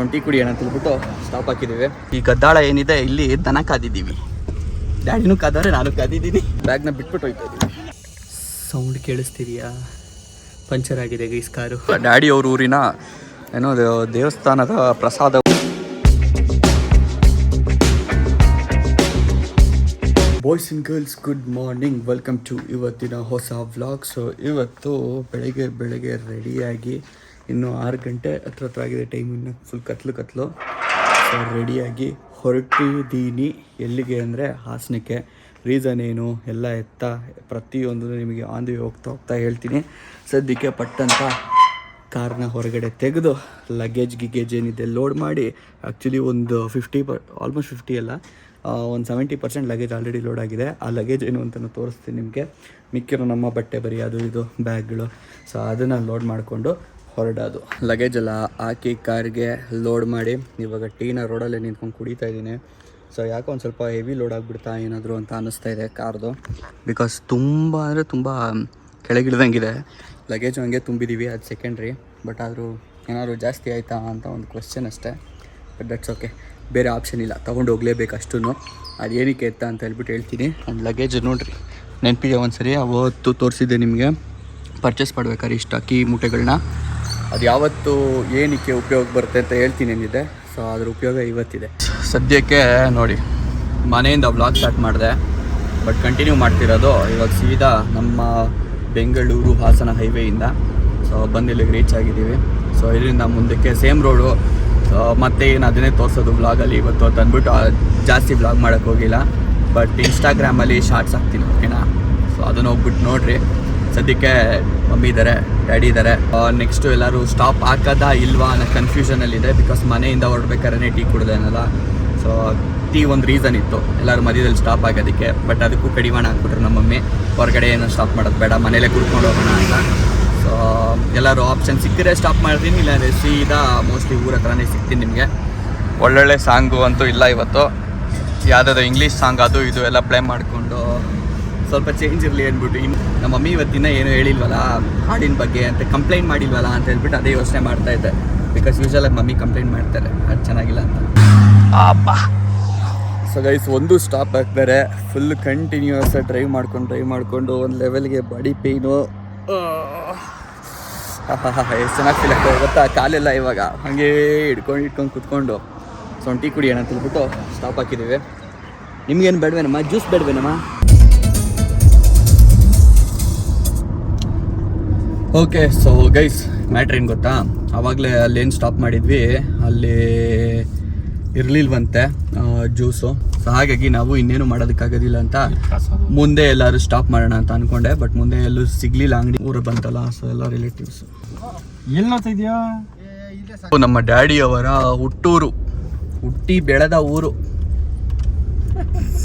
ಒಂದು ಟೀ ಕುಡಿಯೋಣ ಅಂತ ಹೇಳ್ಬಿಟ್ಟು ಸ್ಟಾಪ್ ಹಾಕಿದ್ದೀವಿ. ಈ ಗದ್ದಾಳ ಏನಿದೆ ಇಲ್ಲಿ ದನ ಕಾದಿದ್ದೀವಿ. ಡ್ಯಾಡಿನೂ ಕಾದರೆ ನಾನು ಕಾದಿದ್ದೀನಿ. ಬ್ಯಾಗ್ನ ಬಿಟ್ಬಿಟ್ಟು ಹೋಯ್ತಾ ಇದ್ದೀವಿ ಸೌಂಡ್ ಕೇಳಿಸ್ತಿದೆಯಾ? ಪಂಚರ್ ಆಗಿದೆ ಗೈಸ್ ಕಾರು. ಡ್ಯಾಡಿ ಅವ್ರ ಊರಿನ ಏನೋ ದೇವಸ್ಥಾನದ ಪ್ರಸಾದ. Boys and girls good morning welcome to ಇವತ್ತಿನ ಹೊಸ ವ್ಲಾಗ್ ಸೊ ಇವತ್ತು ಬೆಳಗ್ಗೆ ಬೆಳಗ್ಗೆ ರೆಡಿಯಾಗಿ ಇನ್ನು ಆರು ಗಂಟೆ ಹತ್ರ ಹತ್ರ ಆಗಿದೆ ಟೈಮ್ ಇನ್ನು ಫುಲ್ ಕತ್ಲು ಕತ್ಲು. ಸೊ ರೆಡಿಯಾಗಿ ಹೊರಟಿದ್ದೀನಿ. ಎಲ್ಲಿಗೆ ಅಂದರೆ ಹಾಸನಕ್ಕೆ. ರೀಸನ್ ಏನು? ಎಲ್ಲ ಎತ್ತ. ಪ್ರತಿಯೊಂದು ನಿಮಗೆ ಆನ್ ದಿ ಹೋಗ್ತಾ ಹೋಗ್ತಾ ಹೇಳ್ತೀನಿ. ಸದ್ಯಕ್ಕೆ ಪಟ್ಟಂತ ಕಾರ್ನ ಹೊರಗಡೆ ತೆಗೆದು ಲಗೇಜ್ ಗಿಗೇಜ್ ಏನಿದೆ ಲೋಡ್ ಮಾಡಿ ಆ್ಯಕ್ಚುಲಿ ಒಂದು ಫಿಫ್ಟಿ ಪರ್ ಆಲ್ಮೋಸ್ಟ್ ಫಿಫ್ಟಿ ಅಲ್ಲ ಒಂದು seventy percent luggage already load ಆಗಿದೆ. ಆ ಲಗೇಜ್ ಏನು ಅಂತ ತೋರಿಸ್ತೀನಿ ನಿಮಗೆ. ಮಿಕ್ಕಿರೋ ನಮ್ಮ ಬಟ್ಟೆ ಬರೀ, ಅದು ಇದು ಬ್ಯಾಗ್ಗಳು ಸೊ ಅದನ್ನು ಲೋಡ್ ಮಾಡಿಕೊಂಡು ಹೊರಡೋದು. ಲಗೇಜ್ ಎಲ್ಲ ಹಾಕಿ ಕಾರ್ಗೆ ಲೋಡ್ ಮಾಡಿ ಇವಾಗ ಟೀನ ರೋಡಲ್ಲೇ ನಿಂತ್ಕೊಂಡು ಕುಡಿತಾ ಇದ್ದೀನಿ. ಸೊ ಯಾಕೋ ಒಂದು ಸ್ವಲ್ಪ ಹೆವಿ ಲೋಡ್ ಆಗಿಬಿಡ್ತಾ ಏನಾದರೂ ಅಂತ ಅನ್ನಿಸ್ತಾ ಇದೆ ಕಾರ್ದು ಬಿಕಾಸ್ ತುಂಬ ಅಂದರೆ ತುಂಬ ಕೆಳಗಿಡ್ದಂಗಿದೆ ಲಗೇಜ್ ಹಂಗೆ ತುಂಬಿದ್ದೀವಿ ಅದು ಸೆಕೆಂಡ್ರಿ ಬಟ್ ಆದರೂ ಏನಾದರೂ ಜಾಸ್ತಿ ಆಯಿತಾ ಅಂತ ಒಂದು ಕ್ವಶನ್ ಅಷ್ಟೇ. ಬಟ್ ದಟ್ಸ್ ಓಕೆ ಬೇರೆ ಆಪ್ಷನ್ ಇಲ್ಲ. ತೊಗೊಂಡು ಹೋಗಲೇಬೇಕು ಅಷ್ಟೂ ಅದು ಏನಕ್ಕೆ ಎತ್ತ ಅಂತ ಹೇಳ್ಬಿಟ್ಟು ಹೇಳ್ತೀನಿ. ಒಂದು ಲಗೇಜ್ ನೋಡಿರಿ. ನೆನಪಿಗೆ ಒಂದು ಸರಿ ಅವತ್ತು ತೋರಿಸಿದ್ದೆ ನಿಮಗೆ. ಪರ್ಚೇಸ್ ಮಾಡ್ಬೇಕಾದ್ರೆ ಇಷ್ಟು. ಅಕ್ಕಿ ಮೂಟೆಗಳನ್ನ ಅದು ಯಾವತ್ತು ಏನಕ್ಕೆ ಉಪಯೋಗ ಬರುತ್ತೆ ಅಂತ ಹೇಳ್ತೀನಿ ಏನಿದೆ. ಸೊ ಅದ್ರ ಉಪಯೋಗ ಇವತ್ತಿದೆ. ಸದ್ಯಕ್ಕೆ ನೋಡಿ, ಮನೆಯಿಂದ ಬ್ಲಾಗ್ ಸ್ಟಾರ್ಟ್ ಮಾಡಿದೆ ಬಟ್ ಕಂಟಿನ್ಯೂ ಮಾಡ್ತಿರೋದು ಇವಾಗ ಸೀದಾ ನಮ್ಮ ಬೆಂಗಳೂರು ಹಾಸನ ಹೈವೇಯಿಂದ ಸೊ ಬಂದು ಇಲ್ಲಿಗೆ ರೀಚ್ ಆಗಿದ್ದೀವಿ. ಸೊ ಇದರಿಂದ ಮುಂದಕ್ಕೆ ಸೇಮ್ ರೋಡು ಸೊ ಮತ್ತೆ ಏನು ಅದನ್ನೇ ತೋರಿಸೋದು ಬ್ಲಾಗಲ್ಲಿ ಇವತ್ತು ಅಂತ ಅಂದ್ಬಿಟ್ಟು ಜಾಸ್ತಿ ಬ್ಲಾಗ್ ಮಾಡೋಕ್ಕೋಗಿಲ್ಲ ಬಟ್ ಇನ್ಸ್ಟಾಗ್ರಾಮಲ್ಲಿ ಶಾರ್ಟ್ಸ್ ಹಾಕ್ತೀನಿ ಓಕೆನಾ ಸೊ ಅದನ್ನು ಹೋಗ್ಬಿಟ್ಟು ನೋಡ್ರಿ. ಸದ್ಯಕ್ಕೆ ಮಮ್ಮಿ ಇದ್ದಾರೆ ಡ್ಯಾಡಿ ಇದ್ದಾರೆ ನೆಕ್ಸ್ಟು ಎಲ್ಲರೂ ಸ್ಟಾಪ್ ಹಾಕೋದಾ ಇಲ್ವಾ ಅನ್ನೋ ಕನ್ಫ್ಯೂಷನಲ್ಲಿದೆ ಬಿಕಾಸ್ ಮನೆಯಿಂದ ಹೊರಡ್ಬೇಕಾದ್ರೆ ಟೀ ಕುಡ್ದೇನಲ್ಲ ಸೊ ಟೀ ಒಂದು ರೀಸನ್ ಇತ್ತು. ಎಲ್ಲರೂ ಮಧ್ಯದಲ್ಲಿ ಸ್ಟಾಪ್ ಆಗೋದಕ್ಕೆ ಬಟ್ ಅದಕ್ಕೂ ಕಡಿವಾಣ ಹಾಕ್ಬಿಟ್ರು ನಮ್ಮ ಮಮ್ಮಿ. ಹೊರಗಡೆ ಏನೋ ಸ್ಟಾಪ್ ಮಾಡೋದು ಬೇಡ, ಮನೇಲೇ ಕುಡ್ಕೊಂಡು ಹೋಗೋಣ ಅಂತ. ಸೊ ಎಲ್ಲರೂ ಆಪ್ಷನ್ ಸಿಕ್ಕಿದ್ರೆ ಸ್ಟಾಪ್ ಮಾಡ್ತೀನಿ, ಇಲ್ಲಾಂದರೆ ಸೀದಾ ಮೋಸ್ಟ್ಲಿ ಊರ ಹತ್ರನೇ ಸಿಗ್ತೀನಿ ನಿಮಗೆ. ಒಳ್ಳೊಳ್ಳೆ ಸಾಂಗು ಅಂತೂ ಇಲ್ಲ ಇವತ್ತು. ಯಾವುದಾದ್ರು ಇಂಗ್ಲೀಷ್ ಸಾಂಗ್ ಅದು ಇದು ಎಲ್ಲ ಪ್ಲೇ ಮಾಡಿಕೊಂಡು ಸ್ವಲ್ಪ ಚೇಂಜ್ ಇರಲಿ ಅಂದ್ಬಿಟ್ಟು ಇನ್ನು ನಮ್ಮ ಮಮ್ಮಿ ಇವತ್ತಿನ ಏನು ಹೇಳಿಲ್ವಲ್ಲ ಹಾಡಿನ ಬಗ್ಗೆ ಅಂತ ಕಂಪ್ಲೇಂಟ್ ಮಾಡಿಲ್ವಲ್ಲ ಅಂತ ಹೇಳ್ಬಿಟ್ಟು ಅದೇ ಯೋಚನೆ ಮಾಡ್ತಾ ಇದ್ದೆ. ಬಿಕಾಸ್ ಯೂಶಲಾಗಿ ಮಮ್ಮಿ ಕಂಪ್ಲೇಂಟ್ ಮಾಡ್ತಾರೆ ಅದು ಚೆನ್ನಾಗಿಲ್ಲ ಅಂತ. ಸೊ ಗೈಸ್ ಒಂದು ಸ್ಟಾಪ್ ಹಾಕ್ತಾರೆ ಫುಲ್ ಕಂಟಿನ್ಯೂಸ್ ಡ್ರೈವ್ ಮಾಡ್ಕೊಂಡು ಡ್ರೈವ್ ಮಾಡಿಕೊಂಡು ಒಂದು ಲೆವೆಲ್ಗೆ ಬಾಡಿ ಪೇಯ್ನು ಎಷ್ಟು ಚೆನ್ನಾಗಿ ಫೀಲ್ ಆಗ್ತದೆ ಗೊತ್ತಾ? ಕಾಲೆಲ್ಲ ಇವಾಗ ಹಾಗೆ ಹಿಡ್ಕೊಂಡು ಇಟ್ಕೊಂಡು ಕುತ್ಕೊಂಡು. ಸೊ ಟೀ ಕುಡಿಯೋಣ ಅಂತ ಹೇಳ್ಬಿಟ್ಟು ಸ್ಟಾಪ್ ಹಾಕಿದ್ದೀವಿ ನಿಮ್ಗೇನು ಬೇಡವೇನಮ್ಮ? ಜ್ಯೂಸ್ ಬೇಡವೇನಮ್ಮ? ಓಕೆ ಸೊ ಗೈಸ್ ಮ್ಯಾಟ್ರ್ ಏನು ಗೊತ್ತಾ? ಆವಾಗಲೇ ಅಲ್ಲೇನು ಏನು ಸ್ಟಾಪ್ ಮಾಡಿದ್ವಿ? ಅಲ್ಲಿ ಇರಲಿಲ್ವಂತೆ ಜ್ಯೂಸು ಸೊ ಹಾಗಾಗಿ ನಾವು ಇನ್ನೇನು ಮಾಡೋದಕ್ಕಾಗೋದಿಲ್ಲ ಅಂತ ಮುಂದೆ ಎಲ್ಲರೂ ಸ್ಟಾಪ್ ಮಾಡೋಣ ಅಂತ ಅಂದ್ಕೊಂಡೆ ಬಟ್ ಮುಂದೆ ಎಲ್ಲೂ ಸಿಗ್ಲಿಲ್ಲ ಅಂಗಡಿ ಊರು ಬಂತಲ್ಲ ಸೊ ಎಲ್ಲ ರಿಲೇಟಿವ್ಸ್ ಎಲ್ಲಿ ನಮ್ಮ ಡ್ಯಾಡಿ ಅವರ ಹುಟ್ಟೂರು ಹುಟ್ಟಿ ಬೆಳೆದ ಊರು.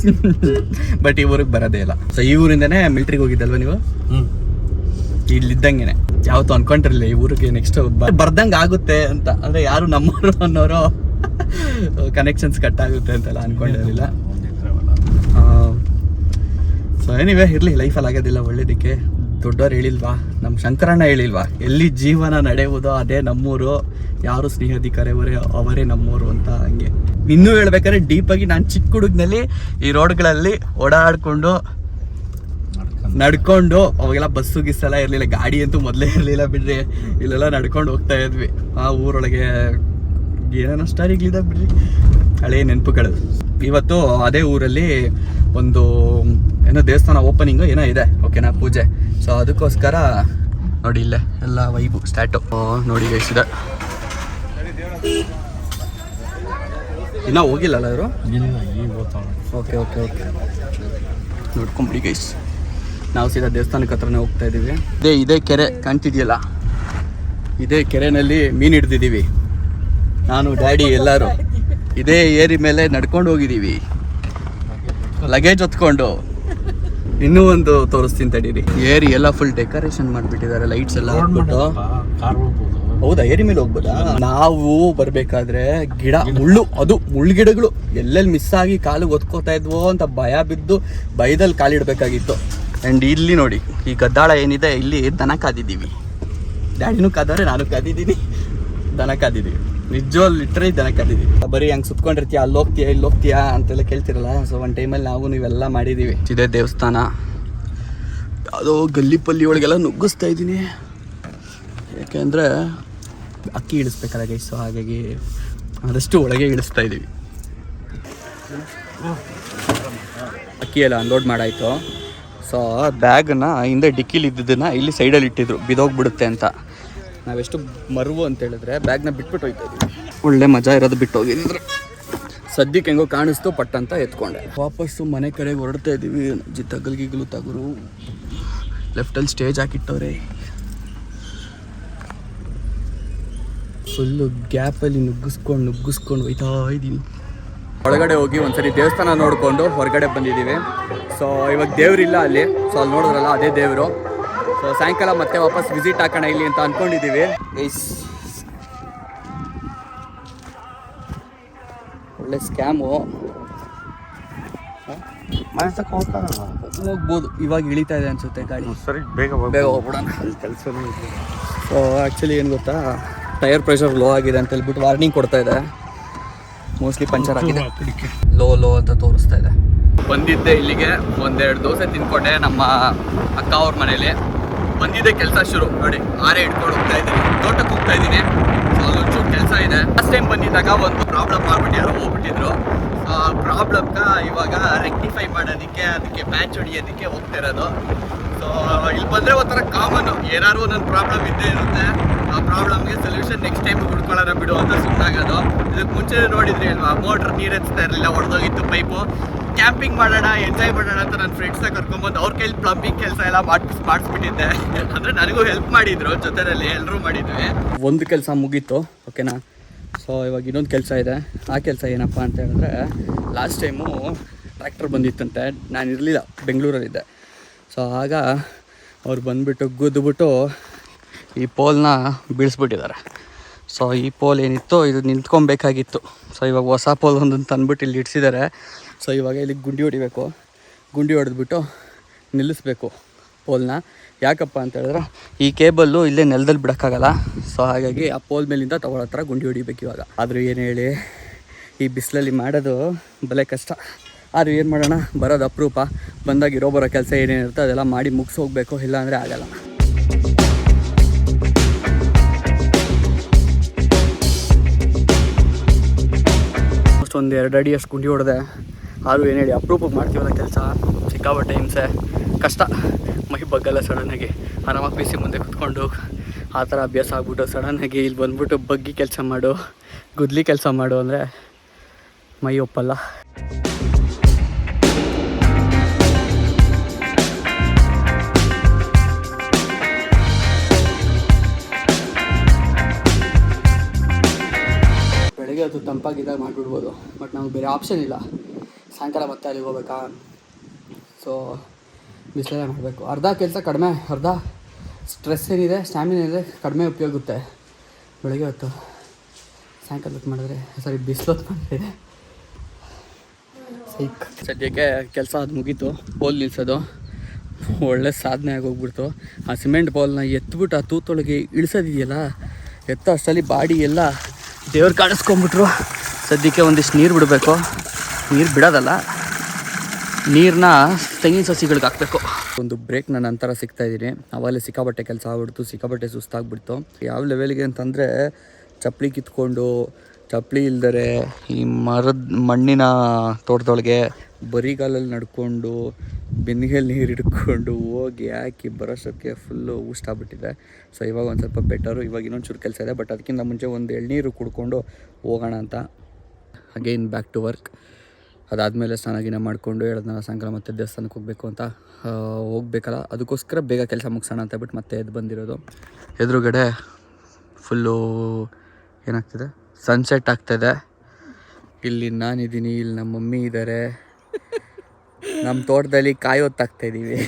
ಬಟ್ ಈ ಊರಿಗೆ ಬರೋದೇ ಇಲ್ಲ. ಸೊ ಈ ಊರಿಂದನೇ ಮಿಲ್ಟ್ರಿಗೆ ಹೋಗಿದ್ದಲ್ವ ನೀವು? ಇಲ್ಲಿದ್ದಂಗೆನೆ. ಯಾವತ್ತು ಅನ್ಕೊಂಡಿರಲಿಲ್ಲ ಈ ಊರಿಗೆ ನೆಕ್ಸ್ಟ್ ಬರ್ದಂಗೆ ಆಗುತ್ತೆ ಅಂತ. ಅಂದ್ರೆ ಯಾರು ನಮ್ಮವರು ಅನ್ನೋರು ಕನೆಕ್ಷನ್ಸ್ ಕಟ್ ಆಗುತ್ತೆ ಅಂತೆಲ್ಲ ಅನ್ಕೊಂಡಿರಲಿಲ್ಲ. ಸೊ ಏನಿವೆ ಇರಲಿ ಲೈಫಲ್ಲಿ ಆಗೋದಿಲ್ಲ ಒಳ್ಳೇದಕ್ಕೆ. ದೊಡ್ಡವ್ರು ಹೇಳಿಲ್ವಾ? ನಮ್ಮ ಶಂಕರಣ್ಣ ಹೇಳಿಲ್ವಾ? ಎಲ್ಲಿ ಜೀವನ ನಡೆಯುವುದೋ ಅದೇ ನಮ್ಮೂರು. ಯಾರು ಸ್ನೇಹಾಧಿಕಾರಿಯವರೇ ಅವರೇ ನಮ್ಮೂರು ಅಂತ ಹಂಗೆ. ಇನ್ನೂ ಹೇಳ್ಬೇಕಾದ್ರೆ ಡೀಪಾಗಿ ನಾನು ಚಿಕ್ಕ ಹುಡುಗನಲ್ಲಿ ಈ ರೋಡ್ಗಳಲ್ಲಿ ಓಡಾಡ್ಕೊಂಡು ನಡ್ಕೊಂಡು ಅವಾಗೆಲ್ಲ ಬಸ್ಸು ಗಿಸ್ಸೆಲ್ಲ ಇರಲಿಲ್ಲ ಗಾಡಿ ಅಂತೂ ಮೊದಲೇ ಇರಲಿಲ್ಲ ಬಿಡ್ರಿ. ಇಲ್ಲೆಲ್ಲ ನಡ್ಕೊಂಡು ಹೋಗ್ತಾ ಇದ್ವಿ. ಆ ಊರೊಳಗೆ ಏನೇನೋ ಸ್ಟಾರಿಗಳಿದೆ ಬಿಡ್ರಿ? ಹಳೆ ನೆನಪುಗಳು. ಇವತ್ತು ಅದೇ ಊರಲ್ಲಿ ಒಂದು ಏನೋ ದೇವಸ್ಥಾನ ಓಪನಿಂಗು ಏನೋ ಇದೆ ಓಕೆನಾ ಪೂಜೆ. ಸೊ ಅದಕ್ಕೋಸ್ಕರ ನೋಡಿ ಇಲ್ಲೇ ಎಲ್ಲ ವೈಬು ಸ್ಟಾರ್ಟು. ನೋಡಿ ಗೈಸಿದೆ ಇನ್ನೂ ಹೋಗಿಲ್ಲಲ್ಲ ಇವರು? Okay okay okay. ನೋಡ್ಕೊಂಬಿಡಿ ಗೈಸ್ ನಾವು ಸೀದಾ ದೇವಸ್ಥಾನಕ್ಕೆ ಹತ್ರನೇ ಹೋಗ್ತಾ ಇದ್ದೀವಿ. ಇದೇ ಇದೇ ಕೆರೆ ಕಾಣ್ತಿದೆಯಲ್ಲ? ಇದೇ ಕೆರೆನಲ್ಲಿ ಮೀನು ಹಿಡ್ದಿದ್ದೀವಿ. ನಾನು ಡ್ಯಾಡಿ ಎಲ್ಲರೂ. ಇದೇ ಏರಿ ಮೇಲೆ ನಡ್ಕೊಂಡು ಹೋಗಿದ್ದೀವಿ. ಲಗೇಜ್ ಹೊತ್ಕೊಂಡು. ಇನ್ನೂ ಒಂದು ತೋರಿಸ್ತೀನಿ ತಡೀರಿ. ಏರಿ ಎಲ್ಲ ಫುಲ್ ಡೆಕೋರೇಷನ್ ಮಾಡಿಬಿಟ್ಟಿದ್ದಾರೆ ಲೈಟ್ಸ್ ಎಲ್ಲ ಹಾಕ್ಬಿಟ್ಟು. ಹೌದಾ ಏರಿ ಮೇಲೆ ಹೋಗ್ಬೋದಾ? ನಾವು ಬರಬೇಕಾದ್ರೆ ಗಿಡ ಮುಳ್ಳು ಅದು ಮುಳ್ಳು ಗಿಡಗಳು. ಎಲ್ಲೆಲ್ಲಿ ಮಿಸ್ ಆಗಿ ಕಾಲಿಗೆ ಒತ್ಕೋತಾ ಇದ್ವೋ ಅಂತ ಭಯ ಬಿದ್ದು ಭಯದಲ್ಲಿ ಕಾಲಿಡ್ಬೇಕಾಗಿತ್ತು. ಆ್ಯಂಡ್ ಇಲ್ಲಿ ನೋಡಿ, ಈ ಗದ್ದಾಳ ಏನಿದೆ, ಇಲ್ಲಿ ದನ ಕಾದಿದ್ದೀವಿ. ಡ್ಯಾಡಿನೂ ಕಾದವ್ರೆ, ನಾನು ಕಾದಿದ್ದೀನಿ. ದನ ಕಾದಿದ್ದೀವಿ. ನಿಜವಲ್ಲಿ ಲಿಟ್ರಲಿ ದನ ಕಾದಿದ್ದೀವಿ. ಬರೀ ಹಂಗೆ ಸುತ್ಕೊಂಡಿರ್ತೀಯ, ಅಲ್ಲಿ ಹೋಗ್ತೀಯಾ, ಇಲ್ಲಿ ಹೋಗ್ತೀಯಾ ಅಂತೆಲ್ಲ ಕೇಳ್ತಿರಲ್ಲ. ಸೊ ಒಂದು ಟೈಮಲ್ಲಿ ನಾವು ನೀವೆಲ್ಲ ಮಾಡಿದ್ದೀವಿ. ಇದೇ ದೇವಸ್ಥಾನ. ಯಾವುದೋ ಗಲ್ಲಿ ಪಲ್ಲಿ ಒಳಗೆಲ್ಲ ನುಗ್ಗಿಸ್ತಾ ಇದ್ದೀನಿ. ಯಾಕೆಂದರೆ ಅಕ್ಕಿ ಇಳಿಸ್ಬೇಕಲ್ಲ ಗೈ ಸೊ ಹಾಗಾಗಿ ಆದಷ್ಟು ಒಳಗೆ ಇಳಿಸ್ತಾ ಇದ್ದೀವಿ. ಅಕ್ಕಿ ಎಲ್ಲ ಅನ್ಲೋಡ್ ಮಾಡಾಯಿತು. ಸೊ ಬ್ಯಾಗನ್ನ ಹಿಂದೆ ಡಿಕ್ಕಿಲಿ ಇದ್ದಿದ್ದನ್ನು ಇಲ್ಲಿ ಸೈಡಲ್ಲಿ ಇಟ್ಟಿದ್ರು. ಬಿದೋಗ್ಬಿಡುತ್ತೆ ಅಂತ. ನಾವೆಷ್ಟು ಮರುವು ಅಂತ ಹೇಳಿದ್ರೆ ಬ್ಯಾಗ್ನ ಬಿಟ್ಬಿಟ್ಟು ಹೋಯ್ತಾ ಇದ್ದೀವಿ ಒಳ್ಳೆ ಮಜಾ ಇರೋದು ಬಿಟ್ಟು ಹೋಗಿದ್ರೆ ಸದ್ಯಕ್ಕೆ ಹೆಂಗೋ ಕಾಣಿಸ್ತು, ಪಟ್ ಅಂತ ಎತ್ಕೊಂಡೆ. ವಾಪಸ್ಸು ಮನೆ ಕಡೆಗೆ ಹೊರಡ್ತಾ ಇದ್ದೀವಿ ಜಿ ತಗಲ್ಗಿಗ್ಲು ತಗರು. ಲೆಫ್ಟಲ್ಲಿ ಸ್ಟೇಜ್ ಹಾಕಿಟ್ಟವ್ರೆ. ಫುಲ್ಲು ಗ್ಯಾಪಲ್ಲಿ ನುಗ್ಗಿಸ್ಕೊಂಡು ನುಗ್ಗಿಸ್ಕೊಂಡು ಹೋಯ್ತಾ ಇದ್ದೀನಿ ಒಳಗಡೆ ಹೋಗಿ ಒಂದ್ಸರಿ ದೇವಸ್ಥಾನ ನೋಡಿಕೊಂಡು ಹೊರಗಡೆ ಬಂದಿದ್ದೀವಿ. ಸೊ ಇವಾಗ ದೇವರಿಲ್ಲ ಅಲ್ಲಿ. ಸೊ ಅಲ್ಲಿ ನೋಡಿದ್ರಲ್ಲ ಅದೇ ದೇವರು. ಸೊ ಸಾಯಂಕಾಲ ಮತ್ತೆ ವಾಪಸ್ ವಿಸಿಟ್ ಹಾಕೋಣ ಇಲ್ಲಿ ಅಂತ ಅನ್ಕೊಂಡಿದ್ದೀವಿ. ಗೈಸ್ ಒಳ್ಳೆ ಸ್ಕ್ಯಾಮು ಹೋಗ್ಬೋದು. ಇವಾಗ ಇಳಿತಾ ಇದೆ ಅನ್ಸುತ್ತೆ ಗಾಡಿ. ಸರಿ ಬೇಗ ಬೇಗ ಹೋಗ್ಬಿಡೋಣ. ಕೆಲಸ ಸೊ ಆ್ಯಕ್ಚುಲಿ ಏನು ಗೊತ್ತಾ? ಟೈರ್ ಪ್ರೆಷರ್ ಲೋ ಆಗಿದೆ ಅಂತ ಹೇಳ್ಬಿಟ್ಟು ವಾರ್ನಿಂಗ್ ಕೊಡ್ತಾ ಇದೆ. ಮೋಸ್ಟ್ಲಿ ಪಂಚರ್ ಆಗಿದೆ. ಲೋ ಲೋ ಅಂತ ತೋರಿಸ್ತಾ ಇದೆ. ಬಂದಿದ್ದೆ ಇಲ್ಲಿಗೆ ಒಂದೆರಡು ದೋಸೆ ತಿನ್ಕೊಂಡೆ ನಮ್ಮ ಅಕ್ಕ ಅವ್ರ ಮನೇಲಿ ಬಂದಿದ್ದೆ ಕೆಲಸ ಶುರು. ನೋಡಿ ಆರೆ ಇಟ್ಕೊಂಡು ಹೋಗ್ತಾ ಇದ್ದೀನಿ. ತೋಟಕ್ಕೆ ಹೋಗ್ತಾ ಇದ್ದೀನಿ. ಸೊ ಅಲ್ಲೊಂಚೂರು ಕೆಲಸ ಇದೆ. ಫಸ್ಟ್ ಟೈಮ್ ಬಂದಿದ್ದಾಗ ಒಂದು ಪ್ರಾಬ್ಲಮ್ ಮಾಡ್ಬಿಟ್ಟು ಯಾರೋ ಹೋಗ್ಬಿಟ್ಟಿದ್ರು. ಆ ಪ್ರಾಬ್ಲಮ್ನ ಇವಾಗ ರೆಕ್ಟಿಫೈ ಮಾಡೋದಕ್ಕೆ ಅದಕ್ಕೆ ಪ್ಯಾಚ್ ಹೊಡಿಯೋದಕ್ಕೆ ಹೋಗ್ತಾ ಇರೋದು. ಸೊ ಇಲ್ಲಿ ಬಂದರೆ ಒಂಥರ ಕಾಮನ್ ಏನಾದ್ರು ಒಂದೊಂದು ಪ್ರಾಬ್ಲಮ್ ಇದ್ದೇ ಇರುತ್ತೆ. ಆ ಪ್ರಾಬ್ಲಮ್ಗೆ ಸೊಲ್ಯೂಷನ್ ನೆಕ್ಸ್ಟ್ ಟೈಮ್ ಹುಡ್ಕೊಳ್ಳೋಣ ಬಿಡು ಅಂತ ಸುಮ್ಮನಾಗೋದು ಇದಕ್ಕೆ ಮುಂಚೆ ನೋಡಿದ್ರಿ ಅಲ್ವಾ ಮೋಟ್ರ್ ನೀರು ಹಚ್ತಾ ಇರಲಿಲ್ಲ ಹೊಡೆದೋಗಿತ್ತು ಪೈಪು ಕ್ಯಾಂಪಿಂಗ್ ಮಾಡೋಣ ಎಂಜಾಯ್ ಮಾಡೋಣ ಅಂತ ನನ್ನ ಫ್ರೆಂಡ್ಸ್ನ ಕರ್ಕೊಂಬಂದು ಅವ್ರ ಕೈಲಿ ಪ್ಲಂಬಿಂಗ್ ಕೆಲಸ ಎಲ್ಲ ಮಾಡಿಸ್, ಮಾಡಿಸ್ಬಿಟ್ಟಿದ್ದೆ. ಅಂದರೆ ನನಗೂ ಹೆಲ್ಪ್ ಮಾಡಿದ್ರು ಜೊತೆಯಲ್ಲಿ ಎಲ್ಲರೂ ಮಾಡಿದ್ವಿ. ಒಂದು ಕೆಲಸ ಮುಗೀತು ಓಕೆನಾ ಸೊ ಇವಾಗ ಇನ್ನೊಂದು ಕೆಲಸ ಇದೆ. ಆ ಕೆಲಸ ಏನಪ್ಪ ಅಂತ ಹೇಳಿದ್ರೆ ಲಾಸ್ಟ್ ಟೈಮು ಟ್ರ್ಯಾಕ್ಟರ್ ಬಂದಿತ್ತಂತೆ, ನಾನು ಇರಲಿಲ್ಲ, ಬೆಂಗಳೂರಲ್ಲಿದ್ದೆ. ಸೊ ಆಗ ಅವ್ರು ಬಂದುಬಿಟ್ಟು ಗುದ್ದುಬಿಟ್ಟು ಈ ಪೋಲ್ನ ಬೀಳಿಸ್ಬಿಟ್ಟಿದ್ದಾರೆ. ಸೊ ಈ ಪೋಲ್ ಏನಿತ್ತು ಇದು ನಿಂತ್ಕೊಬೇಕಾಗಿತ್ತು ಸೊ ಇವಾಗ ಹೊಸ ಪೋಲ್ ಒಂದನ್ನು ತಂದ್ಬಿಟ್ಟು ಇಲ್ಲಿ ಇಡ್ಸಿದ್ದಾರೆ. ಸೊ ಇವಾಗ ಇಲ್ಲಿ ಗುಂಡಿ ಹೊಡಿಬೇಕು. ಗುಂಡಿ ಹೊಡೆದ್ಬಿಟ್ಟು ನಿಲ್ಲಿಸ್ಬೇಕು ಪೋಲ್ನ. ಯಾಕಪ್ಪ ಅಂತ ಹೇಳಿದ್ರೆ ಈ ಕೇಬಲ್ಲು ಇಲ್ಲೇ ನೆಲದಲ್ಲಿ ಬಿಡೋಕ್ಕಾಗಲ್ಲ. ಸೊ ಹಾಗಾಗಿ ಆ ಪೋಲ್ ಮೇಲಿಂದ ತಗೊಳ್ಳೋ ಥರ ಗುಂಡಿ ಹೊಡಿಬೇಕು ಇವಾಗ. ಆದರೂ ಏನು ಹೇಳಿ, ಈ ಬಿಸಿಲಲ್ಲಿ ಮಾಡೋದು ಬಲೆ ಕಷ್ಟ. ಆದರೂ ಏನು ಮಾಡೋಣ? ಬರೋದು ಅಪರೂಪ. ಬಂದಾಗ ಇರೋ ಬರೋ ಕೆಲಸ ಏನೇನಿರುತ್ತೆ ಅದೆಲ್ಲ ಮಾಡಿ ಮುಗಿಸಿ ಹೋಗಬೇಕು, ಇಲ್ಲ ಅಂದರೆ ಆಗಲ್ಲ. ಅಷ್ಟು ಒಂದು ಎರಡು ಅಡಿ ಅಷ್ಟು ಗುಂಡಿ ಹೊಡೆದೆ. ಆದರೂ ಏನು ಹೇಳಿ ಅಪ್ರೂಪಕ್ಕೆ ಮಾಡ್ತೀವಲ್ಲ ಕೆಲಸ. ಸಿಕ್ಕಾಬಟ್ಟೆ ಹಿಂಸೆ. ಕಷ್ಟ. ಮೈ ಬಗ್ಗಲ್ಲ ಸಡನ್ನಾಗಿ ಆರಾಮಾಗಿ ಬಿಸಿ ಮುಂದೆ ಕುತ್ಕೊಂಡು ಆ ಥರ ಅಭ್ಯಾಸ ಆಗ್ಬಿಟ್ಟು ಸಡನ್ನಾಗಿ ಇಲ್ಲಿ ಬಂದ್ಬಿಟ್ಟು ಬಗ್ಗಿ ಕೆಲಸ ಮಾಡು, ಗುದ್ಲಿ ಕೆಲಸ ಮಾಡು ಅಂದರೆ ಮೈ ಒಪ್ಪಲ್ಲ. ಹೊತ್ತು ತಂಪಾಗಿದ್ದಾಗ ಮಾಡಿಬಿಡ್ಬೋದು. ಬಟ್ ನಮ್ಗೆ ಬೇರೆ ಆಪ್ಷನ್ ಇಲ್ಲ. ಸಾಯಂಕಾಲ ಮತ್ತೆ ಅಲ್ಲಿಗೆ ಹೋಗ್ಬೇಕಾ? ಸೊ ಬಿಸಿಲಲ್ಲೇ ಮಾಡಬೇಕು. ಅರ್ಧ ಕೆಲಸ ಕಡಿಮೆ, ಅರ್ಧ ಸ್ಟ್ರೆಸ್ ಏನಿದೆ ಸ್ಟ್ಯಾಮಿನ ಇದೆ ಕಡಿಮೆ ಉಪಯೋಗುತ್ತೆ ಬೆಳಗ್ಗೆ ಹೊತ್ತು. ಸಾಯಂಕಾಲ ಹೊತ್ತು ಮಾಡಿದ್ರೆ ಸಾರಿ ಬಿಸಿಲು ಹೊತ್ತು ಮಾಡಿದ್ರೆ. ಸದ್ಯಕ್ಕೆ ಕೆಲಸ ಅದು ಮುಗೀತು. ಪೋಲ್ ನಿಲ್ಸೋದು. ಒಳ್ಳೆ ಸಾಧನೆ ಆಗೋಗ್ಬಿಡ್ತು. ಆ ಸಿಮೆಂಟ್ ಪೋಲ್ನ ಎತ್ಬಿಟ್ಟು ಆ ತೂತೊಳಗೆ ಇಳಿಸೋದಿದೆಯಲ್ಲ? ಎತ್ತ ಅಷ್ಟರಲ್ಲಿ ಬಾಡಿ ಎಲ್ಲ ದೇವ್ರು ಕಾಣಿಸ್ಕೊಂಬಿಟ್ರು ಸದ್ಯಕ್ಕೆ ಒಂದಿಷ್ಟು ನೀರು ಬಿಡಬೇಕು. ನೀರು ಬಿಡೋದಲ್ಲ. ನೀರನ್ನ ತೆಂಗಿನ ಸಸಿಗಳಿಗೆ ಹಾಕಬೇಕು. ಒಂದು ಬ್ರೇಕ್ನ ನಂತರ ಸಿಗ್ತಾ ಇದ್ದೀನಿ ಅವಾಗಲೇ ಸಿಕ್ಕಾಬಟ್ಟೆ ಕೆಲಸ ಆಗ್ಬಿಡ್ತು. ಸಿಕ್ಕಾಬಟ್ಟೆ ಸುಸ್ತಾಗ್ಬಿಡ್ತು. ಯಾವ ಲೆವೆಲ್ಗೆ ಅಂತಂದರೆ ಚಪ್ಪಲಿ ಕಿತ್ಕೊಂಡು ಚಪ್ಪಲಿ ಇಲ್ದರೆ ಈ ಮರದ ಮಣ್ಣಿನ ತೋಟದೊಳಗೆ ಬರಿಗಾಲಲ್ಲಿ ನಡ್ಕೊಂಡು ಬೆನ್ನಿಗೆಲ್ಲಿ ನೀರು ಹಿಡ್ಕೊಂಡು ಹೋಗಿ ಹಾಕಿ ಬರೋಷ್ಟಕ್ಕೆ ಫುಲ್ಲು ಊಷ್ಟಾಗ್ಬಿಟ್ಟಿದೆ ಸೊ ಇವಾಗ ಒಂದು ಸ್ವಲ್ಪ ಬೆಟರು ಇವಾಗ ಇನ್ನೊಂದು ಚೂರು ಕೆಲಸ ಇದೆ ಬಟ್ ಅದಕ್ಕಿಂತ ಮುಂಚೆ ಒಂದು ಎಳ್ನೀರು ಕುಡ್ಕೊಂಡು ಹೋಗೋಣ ಅಂತ. ಅಗೈನ್ ಬ್ಯಾಕ್ ಟು ವರ್ಕ್ ಅದಾದಮೇಲೆ ಸ್ನಾನ ಗಿನ ಮಾಡಿಕೊಂಡು ಹೇಳಿದ್ನಲ್ಲ ಸಾಯಂಕಾಲ ಮತ್ತೆ ದೇವಸ್ಥಾನಕ್ಕೆ ಹೋಗಬೇಕು ಅಂತ ಹೋಗಬೇಕಲ್ಲ. ಅದಕ್ಕೋಸ್ಕರ ಬೇಗ ಕೆಲಸ ಮುಗಿಸೋಣ ಅಂತ ಬಿಟ್ಟು ಮತ್ತೆ ಎದ್ದು ಬಂದಿರೋದು. ಎದುರುಗಡೆ ಫುಲ್ಲು ಏನಾಗ್ತಿದೆ? ಸನ್ಸೆಟ್ ಆಗ್ತಾಯಿದೆ ಇಲ್ಲಿ ನಾನಿದ್ದೀನಿ, ಇಲ್ಲಿ ನಮ್ಮ ಮಮ್ಮಿ ಇದ್ದಾರೆ ನಮ್ಮ ತೋಟದಲ್ಲಿ ಕಾಯಿ ಹೊತ್ತಾಗ್ತಾ ಇದ್ದೀವಿ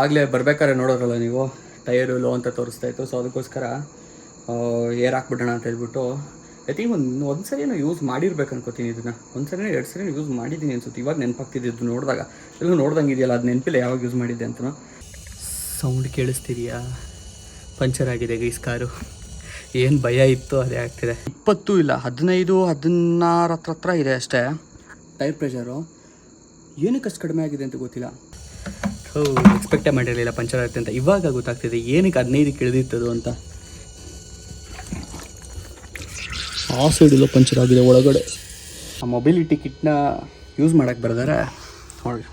ಆಗಲೇ ಬರ್ಬೇಕಾದ್ರೆ ನೋಡೋರಲ್ಲ ನೀವು? ಟೈರು ಲೋ ಅಂತ ತೋರಿಸ್ತಾ ಇತ್ತು. ಸೊ ಅದಕ್ಕೋಸ್ಕರ ಏರ್ ಹಾಕ್ಬಿಡೋಣ ಅಂತ ಹೇಳ್ಬಿಟ್ಟು ಐ ಥಿಂಕ್ ಒಂದು ಒಂದು ಸರಿನೂ ಯೂಸ್ ಮಾಡಿರ್ಬೇಕು ಅನ್ಕೋತೀನಿ ಇದನ್ನು. ಒಂದು ಸರಿನೂ ಎರಡು ಸರಿ ಯೂಸ್ ಮಾಡಿದ್ದೀನಿ ಅನ್ಸುತ್ತೆ. ಇವಾಗ ನೆನಪಾಗ್ತಿದ್ದು ನೋಡಿದಾಗ. ಎಲ್ಲ ನೋಡ್ದಂಗೆ ಇದೆಯಲ್ಲ ಅದು ನೆನಪಿಲ್ಲ ಯಾವಾಗ ಯೂಸ್ ಮಾಡಿದ್ದೆ ಅಂತ ಸೌಂಡ್ ಕೇಳಿಸ್ತಿದೆಯಾ? ಪಂಚರ್ ಆಗಿದೆ ಗೈಸ್ ಕಾರು. ಏನು ಭಯ ಇತ್ತು ಅದೇ ಆಗ್ತಿದೆ. ಇಪ್ಪತ್ತು ಇಲ್ಲ ಹದಿನೈದು ಹದಿನಾರು ಹತ್ರ ಹತ್ರ ಇದೆ ಅಷ್ಟೇ. ಟೈರ್ ಪ್ರೆಷರು ಏನಕ್ಕೆ ಅಷ್ಟು ಕಡಿಮೆ ಆಗಿದೆ ಅಂತ ಗೊತ್ತಿಲ್ಲ. ಹೋ ಎಕ್ಸ್ಪೆಕ್ಟೇ ಮಾಡಿರಲಿಲ್ಲ ಪಂಚರ್ ಆಗುತ್ತೆ ಅಂತ. ಇವಾಗ ಗೊತ್ತಾಗ್ತಿದೆ ಏನಕ್ಕೆ ಹದಿನೈದಕ್ಕೆ ಇಳಿದಿತ್ತದು ಅಂತ. ಆ ಸೈಡಿಲ್ಲ ಪಂಚರ್ ಆಗಿದೆ ಒಳಗಡೆ. ಆ ಮೊಬಿಲಿಟಿ ಕಿಟ್ನ ಯೂಸ್ ಮಾಡೋಕ್ಕೆ ಬರೆದಾರೆ.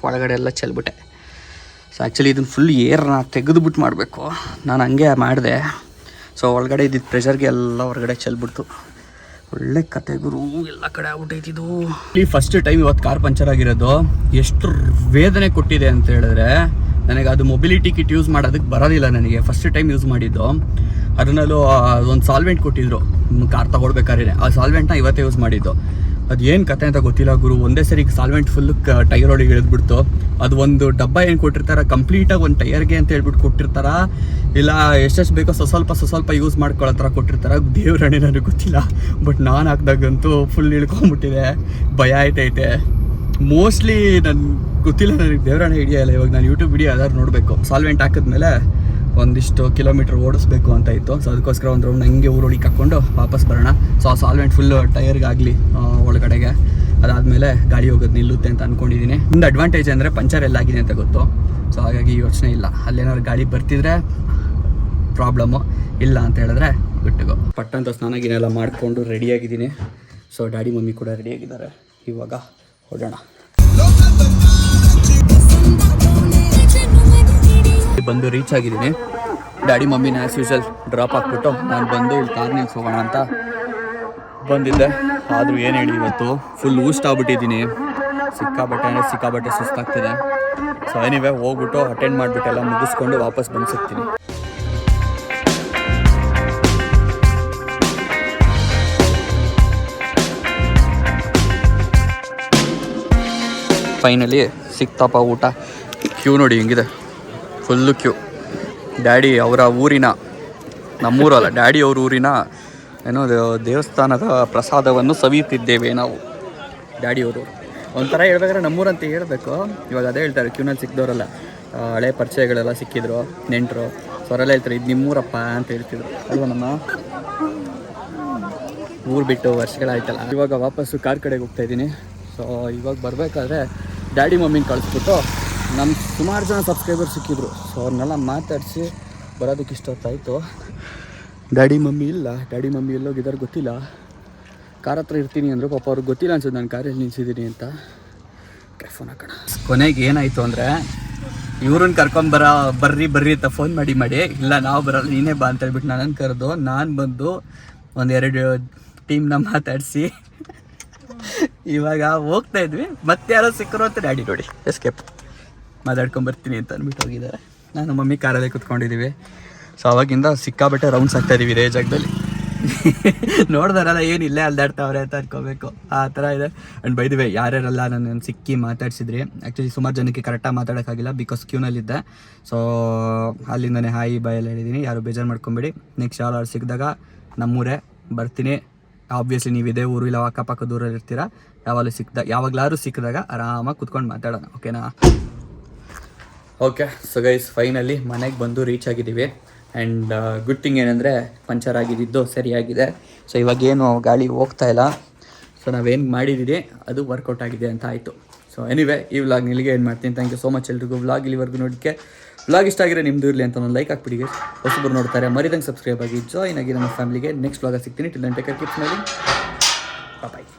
ಒಳಗಡೆ ಎಲ್ಲ ಚೆಲ್ಬಿಟ್ಟೆ. ಸೊ ಆ್ಯಕ್ಚುಲಿ ಇದನ್ನು ಫುಲ್ ಏರ್ನ ತೆಗೆದುಬಿಟ್ಟು ಮಾಡಬೇಕು. ನಾನು ಹಂಗೆ ಮಾಡಿದೆ. ಸೊ ಒಳಗಡೆ ಇದ್ದಿದ್ದು ಪ್ರೆಷರ್ಗೆ ಎಲ್ಲ ಹೊರಗಡೆ ಚೆಲ್ಬಿಡ್ತು. ಒಳ್ಳೆ ಕತೆ ಗುರು, ಎಲ್ಲ ಕಡೆ ಆಗ್ಬಿಟ್ಟೈತಿದು ಈ ಫಸ್ಟ್ ಟೈಮ್ ಇವತ್ತು ಕಾರ್ ಪಂಚರ್ ಆಗಿರೋದು, ಎಷ್ಟು ವೇದನೆ ಕೊಟ್ಟಿದೆ ಅಂತ ಹೇಳಿದ್ರೆ, ನನಗೆ ಅದು ಮೊಬಿಲಿಟಿ ಕಿಟ್ ಯೂಸ್ ಮಾಡೋದಕ್ಕೆ ಬರೋದಿಲ್ಲ ನನಗೆ ಫಸ್ಟ್ ಟೈಮ್ ಯೂಸ್ ಮಾಡಿದ್ದು. ಅದನ್ನಲ್ಲೂ ಒಂದು ಸಾಲ್ವೆಂಟ್ ಕೊಟ್ಟಿದ್ರು ಕಾರ್ ತಗೊಳ್ಬೇಕಾದ್ರೆ. ಆ ಸಾಲ್ವೆಂಟ್ನ ಇವತ್ತೇ ಯೂಸ್ ಮಾಡಿದ್ದು. ಅದು ಏನು ಕತೆ ಅಂತ ಗೊತ್ತಿಲ್ಲ ಗುರು. ಒಂದೇ ಸರಿ ಸಾಲ್ವೆಂಟ್ ಫುಲ್ ಟೈರ್ ಒಳಗೆ ಇಳಿದ್ಬಿಡ್ತು. ಅದು ಒಂದು ಡಬ್ಬ ಏನು ಕೊಟ್ಟಿರ್ತಾರ? ಕಂಪ್ಲೀಟಾಗಿ ಒಂದು ಟೈರ್ಗೆ ಅಂತ ಹೇಳ್ಬಿಟ್ಟು ಕೊಟ್ಟಿರ್ತಾರ. ಇಲ್ಲ, ಎಷ್ಟೆಷ್ಟು ಬೇಕೋ ಸ್ವಸ್ವಲ್ಪ ಸ್ವಲ್ಪ ಸ್ವ ಸ್ವಲ್ಪ ಯೂಸ್ ಮಾಡ್ಕೊಳ್ಳೋ ಥರ ಕೊಟ್ಟಿರ್ತಾರ ದೇವ್ರಣೆ ನನಗೆ ಗೊತ್ತಿಲ್ಲ. ಬಟ್ ನಾನು ಹಾಕ್ದಾಗಂತೂ ಫುಲ್ ಇಳ್ಕೊಂಬಿಟ್ಟಿದೆ. ಭಯ ಆಯ್ತೈತೆ. ಮೋಸ್ಟ್ಲಿ ನನ್ನ ಗೊತ್ತಿಲ್ಲ ನನಗೆ ದೇವರಾಣೆ ಹಿಡಿಯಲ್ಲ. ಇವಾಗ ನಾನು ಯೂಟ್ಯೂಬ್ ವಿಡಿಯೋ ಯಾವ್ದಾದ್ರು ನೋಡಬೇಕು. ಸಾಲ್ವೆಂಟ್ ಹಾಕಿದ್ಮೇಲೆ ಒಂದಿಷ್ಟು ಕಿಲೋಮೀಟ್ರ್ ಓಡಿಸ್ಬೇಕು ಅಂತ ಇತ್ತು. ಸೊ ಅದಕ್ಕೋಸ್ಕರ ಒಂದು ರೌಂಡ್ ಹಂಗೆ ಊರೊಳಗೆ ಹಾಕ್ಕೊಂಡು ವಾಪಸ್ ಬರೋಣ. ಸೊ ಆ ಸಾಲ್ವೆಂಟ್ ಫುಲ್ ಟೈರ್ಗಾಗಲಿ ಒಳಗಡೆಗೆ. ಅದಾದಮೇಲೆ ಗಾಡಿ ಹೋಗೋದು ನಿಲ್ಲುತ್ತೆ ಅಂತ ಅಂದ್ಕೊಂಡಿದ್ದೀನಿ ಒಂದು ಅಡ್ವಾಂಟೇಜ್ ಅಂದರೆ ಪಂಚರ್ ಎಲ್ಲ ಆಗಿದೆ ಅಂತ ಗೊತ್ತು. ಸೊ ಹಾಗಾಗಿ ಯೋಚನೆ ಇಲ್ಲ. ಅಲ್ಲೇನಾದ್ರು ಗಾಡಿ ಬರ್ತಿದ್ರೆ ಪ್ರಾಬ್ಲಮ್ಮು ಇಲ್ಲ ಅಂತ ಹೇಳಿದ್ರೆ ಬಿಟ್ಟುಗೋ ಪಟ್ಟಂತ ಸ್ನಾನಗಿನೆಲ್ಲ ಮಾಡಿಕೊಂಡು ರೆಡಿಯಾಗಿದ್ದೀನಿ ಸೊ ಡ್ಯಾಡಿ ಮಮ್ಮಿ ಕೂಡ ರೆಡಿಯಾಗಿದ್ದಾರೆ ಇವಾಗ ಹೊಡೋಣ ಬಂದು ರೀಚ್ ಆಗಿದ್ದೀನಿ. ಡ್ಯಾಡಿ ಮಮ್ಮಿನ ಆ್ಯಸ್ ಯೂಶಲ್ ಡ್ರಾಪ್ ಹಾಕ್ಬಿಟ್ಟು ನಾನು ಬಂದು ಇಲ್ಲಿ ಕಾರ್ ನಿಲ್ಸೋಗೋಣ ಅಂತ ಬಂದಿದ್ದೆ. ಆದರೂ ಏನು ಹೇಳಿ ಇವತ್ತು? ಫುಲ್ ಊಸ್ಟ್ ಆಗ್ಬಿಟ್ಟಿದ್ದೀನಿ. ಸಿಕ್ಕಾಬಟ್ಟೆ ಅಂದರೆ ಸಿಕ್ಕಾಬಟ್ಟೆ ಸುಸ್ತಾಗ್ತಿದೆ. ಸೊ ಏನಿವೆ ಹೋಗ್ಬಿಟ್ಟು ಅಟೆಂಡ್ ಮಾಡಿಬಿಟ್ಟೆಲ್ಲ ಮುಗಿಸ್ಕೊಂಡು ವಾಪಸ್ ಬಂದು ಸಿಗ್ತೀನಿ. ಫೈನಲಿ ಸಿಕ್ತಪ್ಪ ಊಟ. ಕ್ಯೂ ನೋಡಿ ಹಿಂಗಿದೆ. Full Q. ಡ್ಯಾಡಿ ಅವರ ಊರಿನ, ನಮ್ಮೂರಲ್ಲ, ಡ್ಯಾಡಿ ಅವ್ರ ಊರಿನ ಏನೋ ದೇವಸ್ಥಾನದ ಪ್ರಸಾದವನ್ನು ಸವಿಯುತ್ತಿದ್ದೇವೆ ನಾವು. ಡ್ಯಾಡಿಯವರು ಒಂಥರ ಹೇಳ್ಬೇಕಾದ್ರೆ ನಮ್ಮೂರಂತ ಹೇಳಬೇಕು. ಇವಾಗ ಅದೇ ಹೇಳ್ತಾರೆ, ಕ್ಯೂನಲ್ಲಿ ಸಿಕ್ಕಿದವರಲ್ಲ ಹಳೆ ಪರಿಚಯಗಳೆಲ್ಲ ಸಿಕ್ಕಿದ್ರು, ನೆಂಟರು. ಸೊರೆಲ್ಲ ಹೇಳ್ತಾರೆ, ಇದು ನಿಮ್ಮೂರಪ್ಪ ಅಂತ ಹೇಳ್ತಿದ್ರು. ಅಲ್ವಾ ನಮ್ಮ? ಊರು ಬಿಟ್ಟು ವರ್ಷಗಳಾಯ್ತಲ್ಲ. ಇವಾಗ ವಾಪಸ್ಸು ಕಾರ್ ಕಡೆಗೆ ಹೋಗ್ತಾ ಇದ್ದೀನಿ. ಸೊ ಇವಾಗ ಬರಬೇಕಾದ್ರೆ ಡ್ಯಾಡಿ ಮಮ್ಮಿನ ಕಳಿಸ್ಬಿಟ್ಟು ನಮ್ಮ ಸುಮಾರು ಜನ ಸಬ್ಸ್ಕ್ರೈಬರ್ ಸಿಕ್ಕಿದ್ರು. ಸೊ ಅವ್ರನ್ನೆಲ್ಲ ಮಾತಾಡಿಸಿ ಬರೋದಕ್ಕೆ ಇಷ್ಟೊತ್ತಾಯಿತು. ಡ್ಯಾಡಿ ಮಮ್ಮಿ ಇಲ್ಲ. ಡ್ಯಾಡಿ ಮಮ್ಮಿ ಎಲ್ಲೋಗಿದ್ದಾರೆ ಗೊತ್ತಿಲ್ಲ. ಕಾರ್ ಹತ್ರ ಇರ್ತೀನಿ ಅಂದರು ಪಾಪ ಅವ್ರಿಗೆ ಗೊತ್ತಿಲ್ಲ ಅನ್ಸುತ್ತೆ ನಾನು ಕಾರಲ್ಲಿ ನಿಲ್ಸಿದ್ದೀನಿ ಅಂತ. ಫೋನ್ ಹಾಕೋಣ. ಕೊನೆಗೆ ಏನಾಯಿತು ಅಂದರೆ ಇವ್ರನ್ನ ಕರ್ಕೊಂಬರ ಬರ್ರಿ ಬರ್ರಿ ಅಂತ ಫೋನ್ ಮಾಡಿ ಮಾಡಿ. ಇಲ್ಲ, ನಾವು ಬರೋಲ್ಲ, ನೀನೇ ಬಾ ಅಂತ ಹೇಳ್ಬಿಟ್ಟು ನನ್ನನ್ನು ಕರೆದು, ನಾನು ಬಂದು ಒಂದೆರಡು ಟೀಮ್ನ ಮಾತಾಡಿಸಿ. ಇವಾಗ ಹೋಗ್ತಾ ಇದ್ವಿ. ಮತ್ತೆ ಯಾರೋ ಸಿಕ್ಕರು ಅಂತ ಡ್ಯಾಡಿ ನೋಡಿ. ಎಸ್ಕೇಪ್ ಮಾತಾಡ್ಕೊಂಡ್ ಬರ್ತೀನಿ ಅಂತ ಅಂದ್ಬಿಟ್ಟು ಹೋಗಿದ್ದಾರೆ. ನಾನು ಮಮ್ಮಿ ಕಾರಲ್ಲೇ ಕುತ್ಕೊಂಡಿದ್ದೀವಿ. ಸೊ ಅವಾಗಿಂದ ಸಿಕ್ಕಾಬಟ್ಟೆ ರೌಂಡ್ಸ್ ಆಗ್ತಾ ಇದೀವಿ ಇದೇ ಜಾಗದಲ್ಲಿ. ನೋಡ್ದಾರಲ್ಲ, ಏನು ಇಲ್ಲೇ ಅಲ್ದಾಡ್ತಾವ್ರೆ ಅಂತ ಅನ್ಕೋಬೇಕು. ಆ ಥರ ಇದೆ. ಆ್ಯಂಡ್ ಬೈದಿವೆ ಯಾರ್ಯಾರಲ್ಲ ನನ್ನ ಸಿಕ್ಕಿ ಮಾತಾಡ್ಸಿದ್ರಿ? ಆ್ಯಕ್ಚುಲಿ ಸುಮಾರು ಜನಕ್ಕೆ ಕರೆಕ್ಟಾಗಿ ಮಾತಾಡೋಕ್ಕಾಗಿಲ್ಲ ಬಿಕಾಸ್ ಕ್ಯೂನಲ್ಲಿದ್ದೆ ಸೊ ಅಲ್ಲಿಂದನೇ ಹಾಯಿ ಬಾಯಲ್ಲಿ ಹೇಳಿದ್ದೀನಿ. ಯಾರು ಬೇಜಾರು ಮಾಡ್ಕೊಂಬೇಡಿ. ನೆಕ್ಸ್ಟ್ ಯಾರು ಸಿಕ್ಕಿದಾಗ ನಮ್ಮೂರೇ ಬರ್ತೀನಿ. ಆಬ್ವಿಯಸ್ಲಿ ನೀವು ಇದೇ ಊರು ಇಲ್ಲ, ಅಕ್ಕಪಕ್ಕ ದೂರಲ್ಲಿರ್ತೀರ. ಯಾವಾಗಲೂ ಸಿಕ್ಕಿದಾಗ ಯಾವಾಗಲಾದ್ರೂ ಸಿಕ್ಕಿದಾಗ ಆರಾಮಾಗಿ ಕುತ್ಕೊಂಡು ಮಾತಾಡೋಣ. ಓಕೆನಾ ಓಕೆ ಸೊ ಗೈಸ್ ಫೈನಲಿ ಮನೆಗೆ ಬಂದು ರೀಚ್ ಆಗಿದ್ದೀವಿ. ಆ್ಯಂಡ್ ಗುಡ್ ಥಿಂಗ್ ಏನಂದರೆ ಪಂಚರ್ ಆಗಿದ್ದು ಸರಿಯಾಗಿದೆ. ಸೊ ಇವಾಗೇನು ಗಾಳಿ ಹೋಗ್ತಾ ಇಲ್ಲ. ಸೊ ನಾವೇನು ಮಾಡಿದ್ದೀರಿ ಅದು ವರ್ಕೌಟ್ ಆಗಿದೆ ಅಂತ ಆಯಿತು. ಸೊ ಎನಿವೆ ಈ ವ್ಲಾಗ್ ನಿಲ್ಲಿಗೆ ಏನು ಮಾಡ್ತೀನಿ? ಥ್ಯಾಂಕ್ ಯು ಸೋ ಮಚ್ ಎಲ್ರಿಗೂ. ವ್ಲಾಗ್ ಇಲ್ಲಿವರೆಗೂ ನೋಡಿಕೆ ವ್ಲಾಗ್ ಇಷ್ಟ ಆಗಿರೋ ನಿಮ್ಮದು ಇರಲಿ ಅಂತ ಒಂದು ಲೈಕ್ ಹಾಕ್ಬಿಡಿ ಹೊಸಬ್ರು ನೋಡ್ತಾರೆ, ಮರಿದಂಗೆ ಸಬ್ಸ್ಕ್ರೈಬ್ ಆಗಿ ಜಾಯ್ನ್ ಆಗಿ ನಮ್ಮ ಫ್ಯಾಮಿಲಿಗೆ ನೆಕ್ಸ್ಟ್ ವ್ಲಾಗ ಸಿಗ್ತೀನಿ. ಟಿಲ್ ಟೇಕ್ ಕಿಪ್ಸ್ ಮಾಡಿ ಬಾಯ್